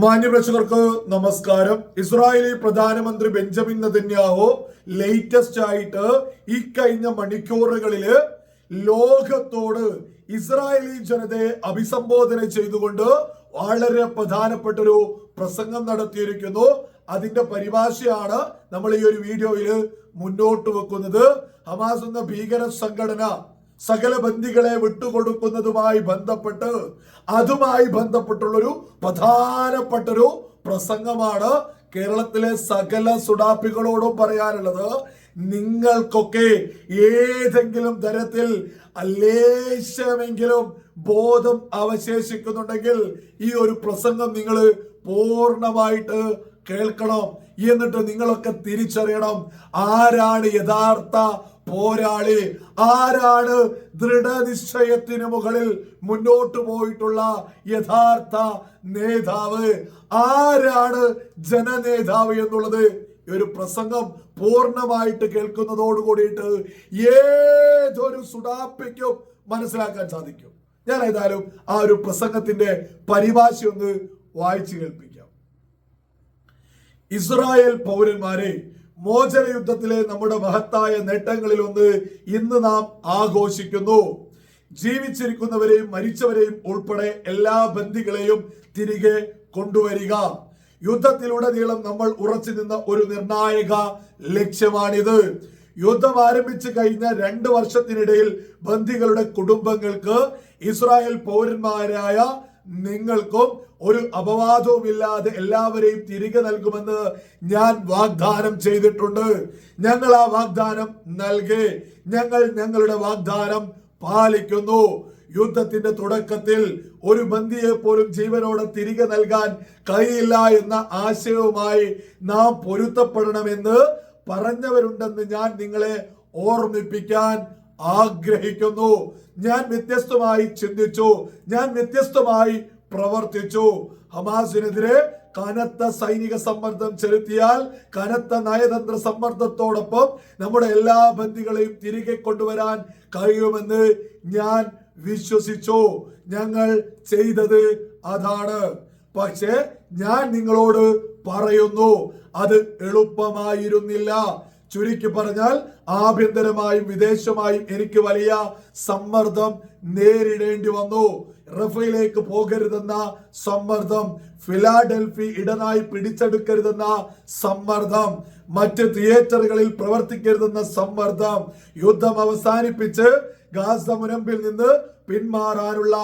മാന്യപ്രേക്ഷകർക്ക് നമസ്കാരം. ഇസ്രായേലി പ്രധാനമന്ത്രി Benjamin Netanyahu latest ആയിട്ട് ഈ കഴിഞ്ഞ മണിക്കൂറുകളിൽ ലോകത്തോട് ഇസ്രായേലി ജനതയെ അഭിസംബോധന ചെയ്തുകൊണ്ട് വളരെ പ്രധാനപ്പെട്ട ഒരു പ്രസംഗം നടത്തിയിരിക്കുന്നു. അതിന്റെ പരിഭാഷയാണ് നമ്മൾ ഈ ഒരു വീഡിയോയിൽ മുന്നോട്ട് വെക്കുന്നത്. ഹമാസ് എന്ന ഭീകര സംഘടന സകല ബന്ദികളെ വിട്ടുകൊടുക്കുന്നതുമായി ബന്ധപ്പെട്ട് അതുമായി ബന്ധപ്പെട്ടുള്ളൊരു പ്രധാനപ്പെട്ടൊരു പ്രസംഗമാണ് കേരളത്തിലെ സകല സുഡാപ്പികളോടും പറയാനുള്ളത്. നിങ്ങൾക്കൊക്കെ ഏതെങ്കിലും തരത്തിൽ അല്ലേശമെങ്കിലും ബോധം അവശേഷിക്കുന്നുണ്ടെങ്കിൽ ഈ ഒരു പ്രസംഗം നിങ്ങൾ പൂർണമായിട്ട് കേൾക്കണം. എന്നിട്ട് നിങ്ങളൊക്കെ തിരിച്ചറിയണം ആരാണ് യഥാർത്ഥ പോരാളി ആരാണ് ദൃഢനിശ്ചയത്തിന് മുകളിൽ മുന്നോട്ട് പോയിട്ടുള്ള യഥാർത്ഥ നേതാവ്? ആരാണ് ജനനേതാവ് എന്നുള്ളത് ഒരു പ്രസംഗം പൂർണമായിട്ട് കേൾക്കുന്നതോട് കൂടിയിട്ട് ഏതൊരു സുടാപ്പിക്കും മനസ്സിലാക്കാൻ സാധിക്കും. ഞാൻ ഏതായാലും ആ ഒരു പ്രസംഗത്തിന്റെ പരിഭാഷ ഒന്ന് വായിച്ചു കേൾപ്പിക്കാം. ഇസ്രായേൽ പൗരന്മാരെ മോചന യുദ്ധത്തിലെ നമ്മുടെ മഹത്തായ നേട്ടങ്ങളിൽ ഒന്ന് ഇന്ന് നാം ആഘോഷിക്കുന്നു. ജീവിച്ചിരിക്കുന്നവരെയും മരിച്ചവരെയും ഉൾപ്പെടെ എല്ലാ ബന്ധികളെയും തിരികെ കൊണ്ടുവരിക. യുദ്ധത്തിലുടനീളം നമ്മൾ ഉറച്ചു നിന്ന ഒരു നിർണായക ലക്ഷ്യമാണിത്. യുദ്ധം ആരംഭിച്ചു കഴിഞ്ഞ രണ്ട് വർഷത്തിനിടയിൽ ബന്ദികളുടെ കുടുംബങ്ങൾക്ക് ഇസ്രായേൽ പൗരന്മാരായ നിങ്ങൾക്കും ഒരു അപവാദവുമില്ലാതെ എല്ലാവരെയും തിരികെ നൽകുമെന്ന് ഞാൻ വാഗ്ദാനം ചെയ്തിട്ടുണ്ട്. ഞങ്ങൾ ആ വാഗ്ദാനം നൽകി. ഞങ്ങൾ ഞങ്ങളുടെ വാഗ്ദാനം പാലിക്കുന്നു. യുദ്ധത്തിന്റെ തുടക്കത്തിൽ ഒരു ബന്ധിയെ പോലും ജീവനോടെ തിരികെ നൽകാൻ കഴിയില്ല എന്ന ആശയവുമായി നാം പൊരുത്തപ്പെടണമെന്ന് പറഞ്ഞവരുണ്ടെന്ന് ഞാൻ നിങ്ങളെ ഓർമ്മിപ്പിക്കാൻ ആഗ്രഹിക്കുന്നു. ഞാൻ വ്യത്യസ്തമായി ചിന്തിച്ചു. ഞാൻ വ്യത്യസ്തമായി പ്രവർത്തിച്ചു. ഹമാസിനെതിരെ കനത്ത സൈനിക സമ്മർദ്ദം ചെലുത്തിയാൽ കനത്ത നയതന്ത്ര സമ്മർദ്ദത്തോടൊപ്പം നമ്മുടെ എല്ലാ ബന്ധികളെയും തിരികെ കൊണ്ടുവരാൻ കഴിയുമെന്ന് ഞാൻ വിശ്വസിച്ചു. ഞങ്ങൾ ചെയ്തത് അതാണ്. പക്ഷേ ഞാൻ നിങ്ങളോട് പറയുന്നു അത് എളുപ്പമായിരുന്നില്ല. ചുരുക്കി പറഞ്ഞാൽ ആഭ്യന്തരമായും വിദേശമായും എനിക്ക് വലിയ സമ്മർദ്ദം നേരിടേണ്ടി വന്നു. റഫയിലേക്ക് പോകരുതെന്ന സമ്മർദ്ദം ഫിലാഡൽഫി ഇടനായി പിടിച്ചെടുക്കരുതെന്ന സമ്മർദ്ദം മറ്റ് തിയേറ്ററുകളിൽ പ്രവർത്തിക്കരുതെന്ന സമ്മർദ്ദം യുദ്ധം അവസാനിപ്പിച്ച് ഗാസ മുനമ്പിൽ നിന്ന് പിന്മാറാനുള്ള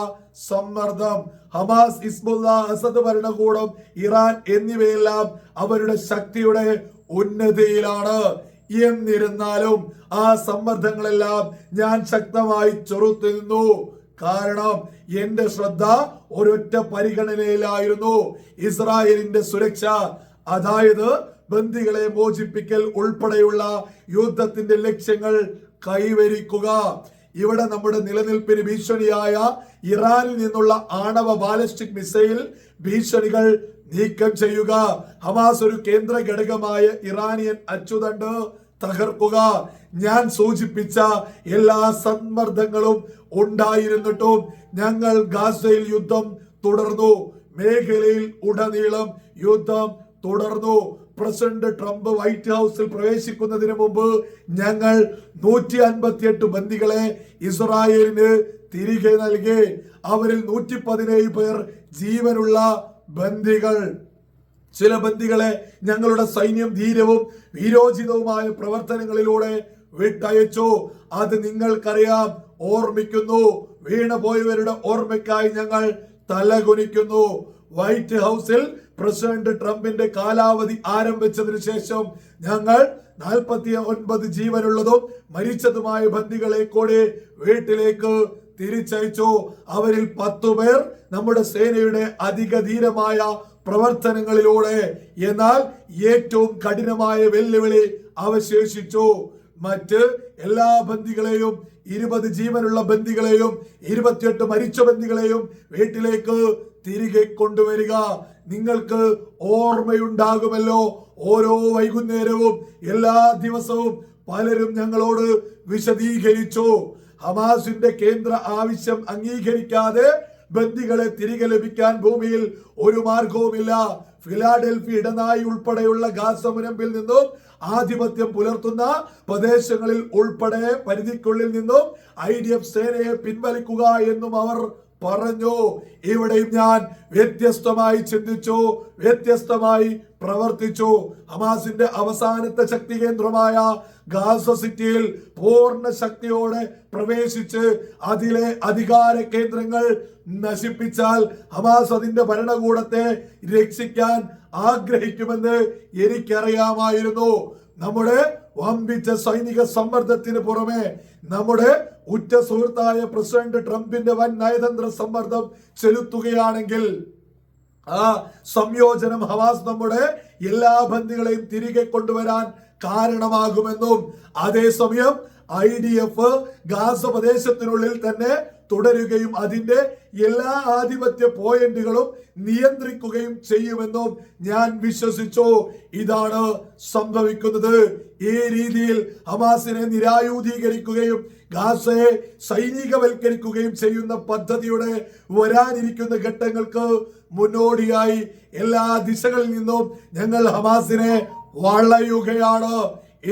സമ്മർദ്ദം. ഹമാസ് ഇസ്ബുല്ല അസദ് ഭരണകൂടം ഇറാൻ എന്നിവയെല്ലാം അവരുടെ ശക്തിയുടെ ഉന്നതിയിലാണ്. എന്നിരുന്നാലും ആ സമ്മർദ്ദങ്ങളെല്ലാം ഞാൻ ശക്തമായി ചെറുത്തു കാരണം എന്റെ ശ്രദ്ധ ഒരൊറ്റ പരിഗണനയിലായിരുന്നു. ഇസ്രായേലിന്റെ സുരക്ഷ അതായത് ബന്ദികളെ മോചിപ്പിക്കൽ ഉൾപ്പെടെയുള്ള യുദ്ധത്തിന്റെ ലക്ഷ്യങ്ങൾ കൈവരിക്കുക. ഇവിടെ നമ്മുടെ നിലനിൽപ്പിന് ഭീഷണിയായ ഇറാനിൽ നിന്നുള്ള ആണവ ബാലിസ്റ്റിക് മിസൈൽ ഭീഷണികൾ നീക്കം ചെയ്യുക. ഹമാസ് ഒരു കേന്ദ്ര ഘടകമായ ഇറാനിയൻ അച്ചുതണ്ട് തകർക്കുക. ഞാൻ സൂചിപ്പിച്ച എല്ലാ സന്മർദ്ദങ്ങളും ഉണ്ടായിരുന്നിട്ടും ഞങ്ങൾ ഗാസയിൽ യുദ്ധം തുടർന്നു. മേഖലയിൽ ഉടനീളം യുദ്ധം തുടർന്നു. പ്രസിഡന്റ് ട്രംപ് വൈറ്റ് ഹൗസിൽ പ്രവേശിക്കുന്നതിന് മുമ്പ് ഞങ്ങൾ നൂറ്റി അൻപത്തിയെട്ട് ബന്ദികളെ ഇസ്രായേലിന് തിരികെ നൽകി. അവരിൽ നൂറ്റി പതിനേഴ് പേർ ജീവനുള്ള ബന്ദികൾ. ചില ബന്ദികളെ ഞങ്ങളുടെ സൈന്യം ധീരവും വീരോചിതവുമായ പ്രവർത്തനങ്ങളിലൂടെ വിട്ടയച്ചു. അത് നിങ്ങൾക്കറിയാം. ഓർമ്മിക്കുന്നു. വീണുപോയവരുടെ ഓർമ്മയ്ക്കായി ഞങ്ങൾ തലകുനിക്കുന്നു. വൈറ്റ് ഹൗസിൽ പ്രസിഡന്റ് ട്രംപിന്റെ കാലാവധി ആരംഭിച്ചതിനു ശേഷം ഞങ്ങൾ നാൽപ്പത്തി ഒൻപത് ജീവനുള്ളതും മരിച്ചതുമായ ബന്ദികളെ കൂടി വീട്ടിലേക്ക് തിരിച്ചയച്ചു. അവരിൽ പത്തു പേർ നമ്മുടെ സേനയുടെ അധിക ധീരമായ പ്രവർത്തനങ്ങളിലൂടെ. എന്നാൽ ഏറ്റവും കഠിനമായ വെല്ലുവിളി അവശേഷിച്ചു. മറ്റ് എല്ലാ ബന്ദികളെയും ഇരുപത് ജീവനുള്ള ബന്ദികളെയും ഇരുപത്തിയെട്ട് മരിച്ച ബന്ദികളെയും വീട്ടിലേക്ക് തിരികെ കൊണ്ടുവരിക. നിങ്ങൾക്ക് ഓർമ്മയുണ്ടാകുമല്ലോ. ഓരോ വൈകുന്നേരവും എല്ലാ ദിവസവും പലരും ഞങ്ങളോട് വിശദീകരിച്ചു. ഹമാസിന്റെ കേന്ദ്ര ആവശ്യം അംഗീകരിക്കാതെ ബന്ദികളെ തിരികെ ലഭിക്കാൻ ഭൂമിയിൽ ഒരു മാർഗവുമില്ല. ഫിലാഡൽഫി ഇടനായി ഉൾപ്പെടെയുള്ള ഗാസ മുനമ്പിൽ നിന്നും ആധിപത്യം പുലർത്തുന്ന പ്രദേശങ്ങളിൽ ഉൾപ്പെടെ പരിധിക്കുള്ളിൽ നിന്നും ഐ സേനയെ പിൻവലിക്കുക എന്നും അവർ പറഞ്ഞു. ഇവിടെയും ഞാൻ വ്യത്യസ്തമായി ചിന്തിച്ചു വ്യത്യസ്തമായി പ്രവർത്തിച്ചു. ഹമാസിന്റെ അവസാനത്തെ ശക്തി കേന്ദ്രമായ ഗാസ സിറ്റിയിൽ പൂർണ ശക്തിയോടെ പ്രവേശിച്ച് അതിലെ അധികാര കേന്ദ്രങ്ങൾ നശിപ്പിച്ചാൽ ഹമാസ് അതിന്റെ ഭരണകൂടത്തെ രക്ഷിക്കാൻ ആഗ്രഹിക്കുമെന്ന് എനിക്കറിയാമായിരുന്നു. നമ്മുടെ വമ്പിച്ച സൈനിക സമ്മർദ്ദത്തിന് പുറമെ നമ്മുടെ ഉറ്റ സുഹൃത്തായ പ്രസിഡന്റ് ട്രംപിന്റെ വൻ നയതന്ത്ര സമ്മർദ്ദം ചെലുത്തുകയാണെങ്കിൽ ആ സംയോജനം ഹവാസ് നമ്മുടെ എല്ലാ ബന്ധികളെയും തിരികെ കൊണ്ടുവരാൻ കാരണമാകുമെന്നും അതേസമയം ഐ ഡി എഫ് ഗാസ പ്രദേശത്തിനുള്ളിൽ തന്നെ തുടരുകയും അതിന്റെ എല്ലാ ആധിപത്യ പോയിന്റുകളും നിയന്ത്രിക്കുകയും ചെയ്യുമെന്നും ഞാൻ വിശ്വസിച്ചു. ഇതാണ് സംഭവിക്കുന്നത്. ഈ രീതിയിൽ ഹമാസിനെ നിരായുധീകരിക്കുകയും ഗാസയെ സൈനികവൽക്കരിക്കുകയും ചെയ്യുന്ന പദ്ധതിയുടെ വരാനിരിക്കുന്ന ഘട്ടങ്ങൾക്ക് മുന്നോടിയായി എല്ലാ ദിശകളിൽ നിന്നും ഞങ്ങൾ ഹമാസിനെ വളയുകയാണ്.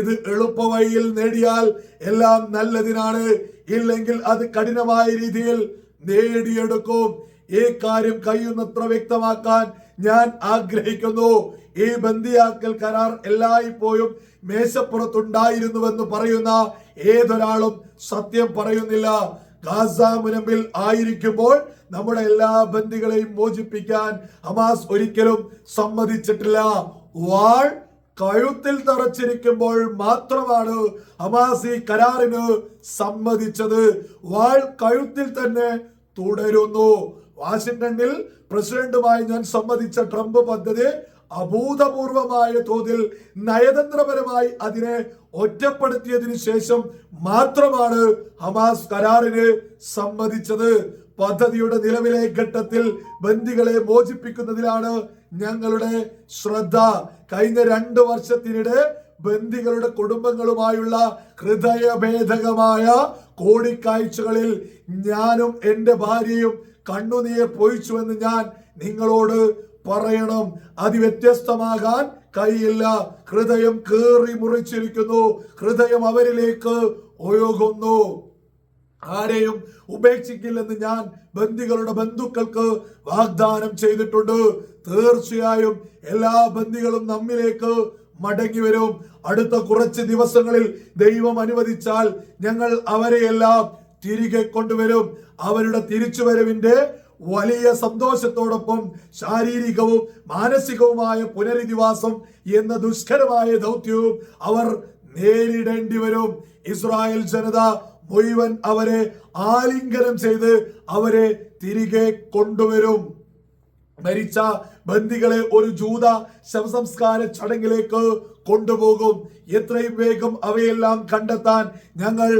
ഇത് എളുപ്പവഴിയിൽ നേടിയാൽ എല്ലാം നല്ലതിനാണ്. ഇല്ലെങ്കിൽ അത് കഠിനമായ രീതിയിൽ നേടിയെടുക്കും. ഈ കാര്യം കഴിയുന്നത്ര വ്യക്തമാക്കാൻ ഞാൻ ആഗ്രഹിക്കുന്നു. ഈ ബന്ദിയാക്കൽ കരാർ എല്ലായ്പ്പോഴും മേശപ്പുറത്തുണ്ടായിരുന്നുവെന്ന് പറയുന്ന ഏതൊരാളും സത്യം പറയുന്നില്ല. ഗാസ മുനമ്പിൽ ആയിരിക്കുമ്പോൾ നമ്മുടെ എല്ലാ ബന്ദികളെയും മോചിപ്പിക്കാൻ ഹമാസ് ഒരിക്കലും സമ്മതിച്ചിട്ടില്ല. വാൾ കഴുത്തിൽ തറച്ചിരിക്കുമ്പോൾ മാത്രമാണ് ഹമാസ് കരാറിന് സമ്മതിച്ചത്. വാൾ കഴുത്തിൽ തന്നെ തുടരുന്നു. വാഷിംഗ്ടണിൽ പ്രസിഡന്റുമായി ഞാൻ സമ്മതിച്ച ട്രംപ് പദ്ധതി അഭൂതപൂർവമായ തോതിൽ നയതന്ത്രപരമായി അതിനെ ഒറ്റപ്പെടുത്തിയതിനു ശേഷം മാത്രമാണ് ഹമാസ് കരാറിന് സമ്മതിച്ചത്. പദ്ധതിയുടെ നിലവിലെ ഘട്ടത്തിൽ ബന്ദികളെ മോചിപ്പിക്കുന്നതിലാണ് ഞങ്ങളുടെ ശ്രദ്ധ കഴിഞ്ഞ രണ്ട് വർഷത്തിനിടെ ബന്ദികളുടെ കുടുംബങ്ങളുമായുള്ള ഹൃദയഭേദകമായ കോടിക്കാഴ്ചകളിൽ ഞാനും എന്റെ ഭാര്യയും കണ്ണുനീർ എന്ന് ഞാൻ നിങ്ങളോട് പറയണം. അതിവ്യത്യസ്തമാകാൻ കഴിയില്ല. ഹൃദയം കേറി മുറിച്ചിരിക്കുന്നു. ഹൃദയം അവരിലേക്ക് ഒഴുകുന്നു. ആരെയും ഉപേക്ഷിക്കില്ലെന്ന് ഞാൻ ബന്ദികളുടെ ബന്ധുക്കൾക്ക് വാഗ്ദാനം ചെയ്തിട്ടുണ്ട്. തീർച്ചയായും എല്ലാ ബന്ദികളും നമ്മിലേക്ക് മടങ്ങി വരും. അടുത്ത കുറച്ച് ദിവസങ്ങളിൽ ദൈവം അനുവദിച്ചാൽ ഞങ്ങൾ അവരെയെല്ലാം തിരികെ കൊണ്ടുവരും. അവരുടെ തിരിച്ചുവരവിന്റെ വലിയ സന്തോഷത്തോടൊപ്പം ശാരീരികവും മാനസികവുമായ പുനരധിവാസം എന്ന ദുഷ്കരമായ ദൗത്യവും അവർ നേരിടേണ്ടി വരും. ഇസ്രായേൽ ജനത മുഴുവൻ അവരെ ആലിംഗനം ചെയ്ത് അവരെ തിരികെ കൊണ്ടുവരും. മരിച്ച ബന്ദികളെ ഒരു ജൂത ശവസംസ്കാര ചടങ്ങിലേക്ക് കൊണ്ടുപോകും. എത്രയും വേഗം അവയെല്ലാം കണ്ടെത്താൻ ഞങ്ങൾ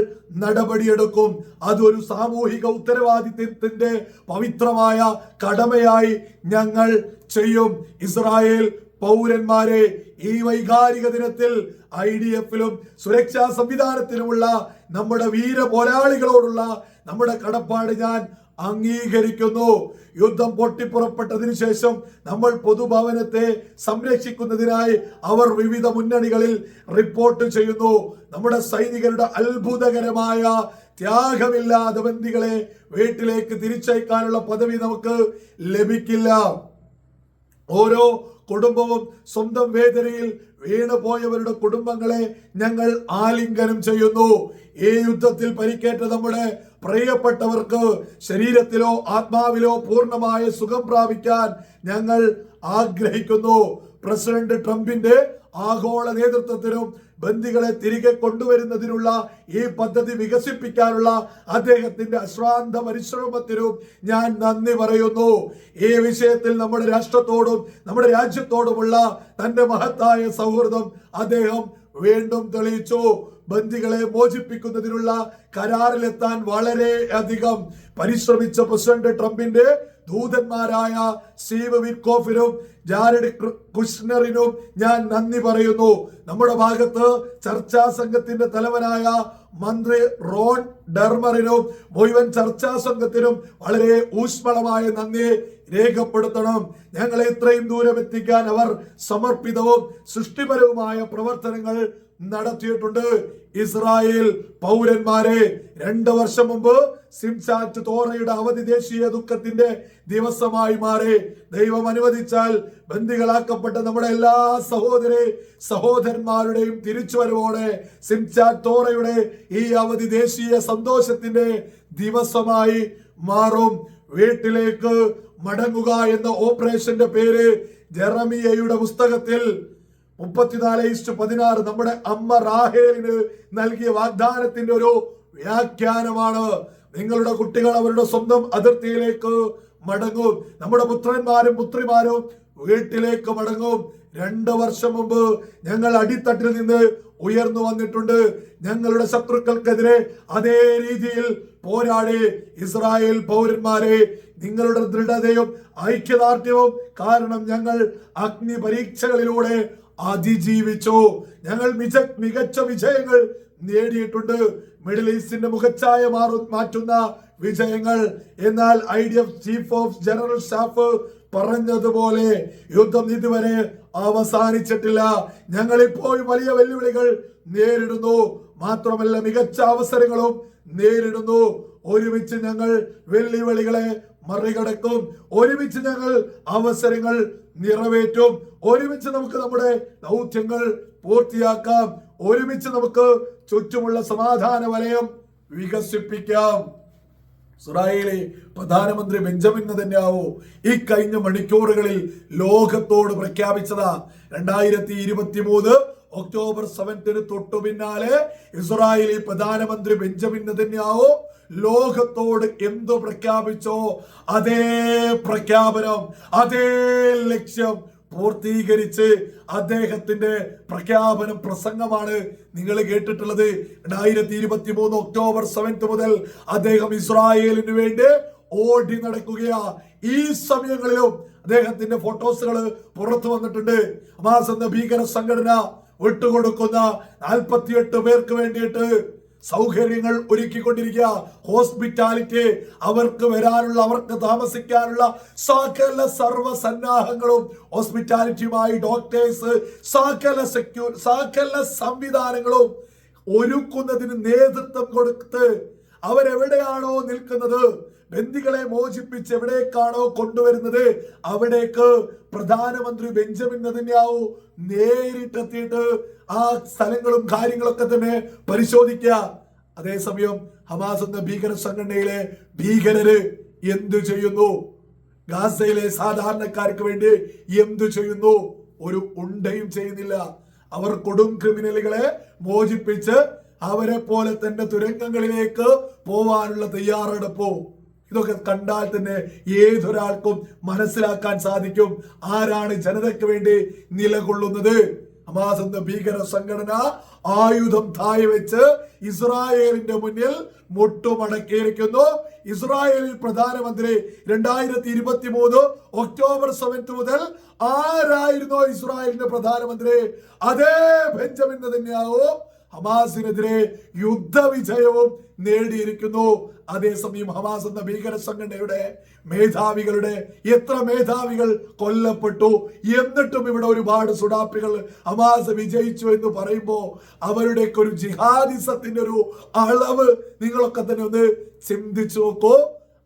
നടപടിയെടുക്കും. അതൊരു സാമൂഹിക ഉത്തരവാദിത്വത്തിന്റെ പവിത്രമായ കടമയായി ഞങ്ങൾ ചെയ്യും. ഇസ്രായേൽ പൗരന്മാരെ ഈ വൈകാരിക ദിനത്തിൽ ഐ ഡി എഫിലും സുരക്ഷാ സംവിധാനത്തിലുമുള്ള നമ്മുടെ വീര പോരാളികളോടുള്ള നമ്മുടെ കടപ്പാട് ഞാൻ അംഗീകരിക്കുന്നു. യുദ്ധം പൊട്ടിപ്പുറപ്പെട്ടതിന് ശേഷം നമ്മൾ പൊതുഭവനത്തെ സംരക്ഷിക്കുന്നതിനായി അവർ വിവിധ മുന്നണികളിൽ റിപ്പോർട്ട് ചെയ്യുന്നു. നമ്മുടെ സൈനികരുടെ അത്ഭുതകരമായ ത്യാഗമില്ലാതെ ബന്ധികളെ വീട്ടിലേക്ക് തിരിച്ചയക്കാനുള്ള പദവി നമുക്ക് ലഭിക്കില്ല. ഓരോ കുടുംബവും സ്വന്തം വേദനയിൽ വീണു പോയവരുടെ കുടുംബങ്ങളെ ഞങ്ങൾ ആലിംഗനം ചെയ്യുന്നു. ഈ യുദ്ധത്തിൽ പരിക്കേറ്റ നമ്മുടെ പ്രിയപ്പെട്ടവർക്ക് ശരീരത്തിലോ ആത്മാവിലോ പൂർണമായ സുഖം പ്രാപിക്കാൻ ഞങ്ങൾ ആഗ്രഹിക്കുന്നു. പ്രസിഡന്റ് ട്രംപിന്റെ ആഗോള നേതൃത്വത്തിനും ബന്ദികളെ തിരികെ കൊണ്ടുവരുന്നതിനുള്ള ഈ പദ്ധതി വികസിപ്പിക്കാനുള്ള അദ്ദേഹത്തിന്റെ അശ്രാന്ത പരിശ്രമത്തിനും ഞാൻ നന്ദി പറയുന്നു. ഈ വിഷയത്തിൽ നമ്മുടെ രാഷ്ട്രത്തോടും നമ്മുടെ രാജ്യത്തോടുമുള്ള തന്റെ മഹത്തായ സൗഹൃദം അദ്ദേഹം വീണ്ടും തെളിയിച്ചു. ബന്ദികളെ മോചിപ്പിക്കുന്നതിനുള്ള കരാറിലെത്താൻ വളരെ അധികം പരിശ്രമിച്ച പ്രസിഡന്റ് ട്രംപിന്റെ ദൂതന്മാരായ സ്റ്റീവ് വിറ്റ്കോഫിനും ജാരഡ് കുഷ്ണറിനും ഞാൻ നന്ദി പറയുന്നു. നമ്മുടെ ഭാഗത്ത് ചർച്ചാ സംഘത്തിന്റെ തലവനായ മന്ത്രി റോൺ ഡെർമറിനും മുഴുവൻ ചർച്ചാ സംഘത്തിനും വളരെ ഊഷ്മളമായ നന്ദി രേഖപ്പെടുത്തണം. ഞങ്ങളെ ഇത്രയും ദൂരം എത്തിക്കാൻ അവർ സമർപ്പിതവും സൃഷ്ടിപരവുമായ പ്രവർത്തനങ്ങൾ നടത്തിയിട്ടുണ്ട്. ഇസ്രായേൽ പൗരന്മാരെ രണ്ട് വർഷം മുമ്പ് സിംസാറ്റ് തോറയുടെ അവധി ദേശീയ ദുഃഖത്തിന്റെ ദിവസമായി മാറി. ദൈവം അനുവദിച്ചാൽ ബന്ദികളാക്കപ്പെട്ട നമ്മുടെ എല്ലാ സഹോദരി സഹോദരന്മാരുടെയും തിരിച്ചുവരവോടെ സിംസാറ്റ് തോറയുടെ ഈ അവധി ദേശീയ സന്തോഷത്തിന്റെ ദിവസമായി മാറും. വീട്ടിലേക്ക് മടങ്ങുക എന്ന ഓപ്പറേഷന്റെ പേര് ജെറമിയയുടെ പുസ്തകത്തിൽ മുപ്പത്തിനാല് ഇഷ്ടു പതിനാറ് നമ്മുടെ അമ്മ റാഹേലിന് നൽകിയ വാഗ്ദാനത്തിന്റെ ഒരു വ്യാഖ്യാനമാണ്. നിങ്ങളുടെ കുട്ടികൾ അവരുടെ സ്വന്തം അതിർത്തിയിലേക്ക് മടങ്ങും. നമ്മുടെ പുത്രന്മാരും പുത്രിമാരും വീട്ടിലേക്ക് മടങ്ങും. രണ്ട് വർഷം മുമ്പ് ഞങ്ങൾ അടിത്തട്ടിൽ നിന്ന് ഉയർന്നു വന്നിട്ടുണ്ട്. ഞങ്ങളുടെ ശത്രുക്കൾക്കെതിരെ അതേ രീതിയിൽ പോരാടി. ഇസ്രായേൽ പൗരന്മാരെ നിങ്ങളുടെ ദൃഢതയും ഐക്യദാർഢ്യവും കാരണം ഞങ്ങൾ അഗ്നി പരീക്ഷകളിലൂടെ അതിജീവിച്ചു. ഞങ്ങൾ മിച മികച്ച വിജയങ്ങൾ നേടിയിട്ടുണ്ട്. മിഡിൽ ഈസ്റ്റിന്റെ മുഖച്ഛായ മാറു മാറ്റുന്ന വിജയങ്ങൾ. എന്നാൽ I D F chief of general staff പറഞ്ഞതുപോലെ യുദ്ധം ഇതുവരെ അവസാനിച്ചിട്ടില്ല. ഞങ്ങൾ ഇപ്പോൾ വലിയ വെല്ലുവിളികൾ നേരിടുന്നു. മാത്രമല്ല മികച്ച അവസരങ്ങളും നേരിടുന്നു. ഒരുമിച്ച് ഞങ്ങൾ വെല്ലുവിളികളെ മറികടക്കും. ഒരുമിച്ച് ഞങ്ങൾ അവസരങ്ങൾ നിറവേറ്റും. ഒരുമിച്ച് നമുക്ക് നമ്മുടെ ദൗത്യങ്ങൾ പൂർത്തിയാക്കാം. ഒരുമിച്ച് നമുക്ക് ചുറ്റുമുള്ള സമാധാന വലയം വികസിപ്പിക്കാം. ഇസ്രായേലി പ്രധാനമന്ത്രി ബെഞ്ചമിൻ നെതന്യാവു ഈ കഴിഞ്ഞ മണിക്കൂറുകളിൽ ലോകത്തോട് പ്രഖ്യാപിച്ചതാ. രണ്ടായിരത്തി ഇരുപത്തി മൂന്ന് ഒക്ടോബർ സെവൻത്തിന് തൊട്ടു പിന്നാലെ ഇസ്രായേലി പ്രധാനമന്ത്രി ബെഞ്ചമിൻ നെതന്യാവു ലോകത്തോട് എന്തു പ്രഖ്യാപിച്ചോ അതേ പ്രഖ്യാപനം അതേ ലക്ഷ്യം പൂർത്തീകരിച്ച് അദ്ദേഹത്തിന്റെ പ്രഖ്യാപനം പ്രസംഗമാണ് നിങ്ങൾ കേട്ടിട്ടുള്ളത്. രണ്ടായിരത്തി ഇരുപത്തി മൂന്ന് ഒക്ടോബർ സെവൻത് മുതൽ അദ്ദേഹം ഇസ്രായേലിന് വേണ്ടി ഓടി നടക്കുകയാ. ഈ സമയങ്ങളിലും അദ്ദേഹത്തിന്റെ ഫോട്ടോസുകൾ പുറത്തു വന്നിട്ടുണ്ട്. ഹമാസ് എന്ന ഭീകര സംഘടന വിട്ടുകൊടുക്കുന്ന നാൽപ്പത്തിയെട്ട് പേർക്ക് വേണ്ടിയിട്ട് സൗകര്യങ്ങൾ ഒരുക്കിക്കൊണ്ടിരിക്കുക. ഹോസ്പിറ്റാലിറ്റി അവർക്ക് വരാനുള്ള അവർക്ക് താമസിക്കാനുള്ള സകല സർവസന്നാഹങ്ങളും ഹോസ്പിറ്റാലിറ്റിയുമായി ഡോക്ടേഴ്സ് സകല സെക്യൂർ സകല സംവിധാനങ്ങളും ഒരുക്കുന്നതിന് നേതൃത്വം കൊടുത്ത് അവരെവിടെയാണോ നിൽക്കുന്നത്? ബന്ദികളെ മോചിപ്പിച്ച് എവിടേക്കാണോ കൊണ്ടുവരുന്നത് അവിടേക്ക് പ്രധാനമന്ത്രി ബെഞ്ചമിൻ നെതന്യാവു നേരിട്ടെത്തിയിട്ട് ആ സ്ഥലങ്ങളും കാര്യങ്ങളൊക്കെ തന്നെ പരിശോധിക്കുക. അതേസമയം ഹമാസ് എന്ന ഭീകര സംഘടനയിലെ ഭീകരര് എന്തു ചെയ്യുന്നു? ഗാസയിലെ സാധാരണക്കാർക്ക് വേണ്ടി എന്തു ചെയ്യുന്നു? ഒരു ഉണ്ടയും ചെയ്യുന്നില്ല. അവർ കൊടും ക്രിമിനലുകളെ മോചിപ്പിച്ച് അവരെ പോലെ തന്നെ തുരങ്കങ്ങളിലേക്ക് പോവാനുള്ള തയ്യാറെടുപ്പോ ഇതൊക്കെ കണ്ടാൽ തന്നെ ഏതൊരാൾക്കും മനസ്സിലാക്കാൻ സാധിക്കും. ആരാണ് ജനതയ്ക്ക് വേണ്ടി നിലകൊള്ളുന്നത്? ഹമാസ് എന്ന ഭീകര സംഘടന ആയുധം താഴെ വെച്ച് ഇസ്രായേലിന്റെ മുന്നിൽ മുട്ടുമടക്കിയിരിക്കുന്നു. ഇസ്രായേലിൽ പ്രധാനമന്ത്രി രണ്ടായിരത്തി ഇരുപത്തി മൂന്ന് ഒക്ടോബർ സെവൻത് മുതൽ ആരായിരുന്നോ ഇസ്രായേലിന്റെ പ്രധാനമന്ത്രി? അതേ ബെഞ്ചമിൻ തന്നെയാവും ഹമാസിനെതിരെ യുദ്ധവിജയവും നേടിയിരിക്കുന്നു. അതേസമയം ഹമാസ് എന്ന ഭീകര സംഘടനയുടെ മേധാവികളുടെ എത്ര മേധാവികൾ കൊല്ലപ്പെട്ടു. എന്നിട്ടും ഇവിടെ ഒരുപാട് സുഡാപ്പികൾ ഹമാസ് വിജയിച്ചു എന്ന് പറയുമ്പോൾ അവരുടെയൊക്കെ ഒരു ജിഹാദിസത്തിന്റെ ഒരു അളവ് നിങ്ങളൊക്കെ തന്നെ ഒന്ന് ചിന്തിച്ചു നോക്കൂ.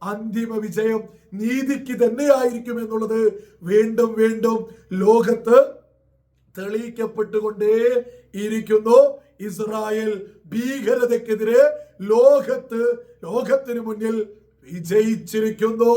അന്തിമ വിജയം നീതിക്ക് തന്നെയായിരിക്കും എന്നുള്ളത് വീണ്ടും വീണ്ടും ലോകത്ത് തെളിയിക്കപ്പെട്ടുകൊണ്ടേ ഇരിക്കുന്നു. ഇസ്രായേൽ ഭീകരതയ്ക്കെതിരെ ലോകത്ത് ലോകത്തിന് മുന്നിൽ വിജയിച്ചിരിക്കുന്നു.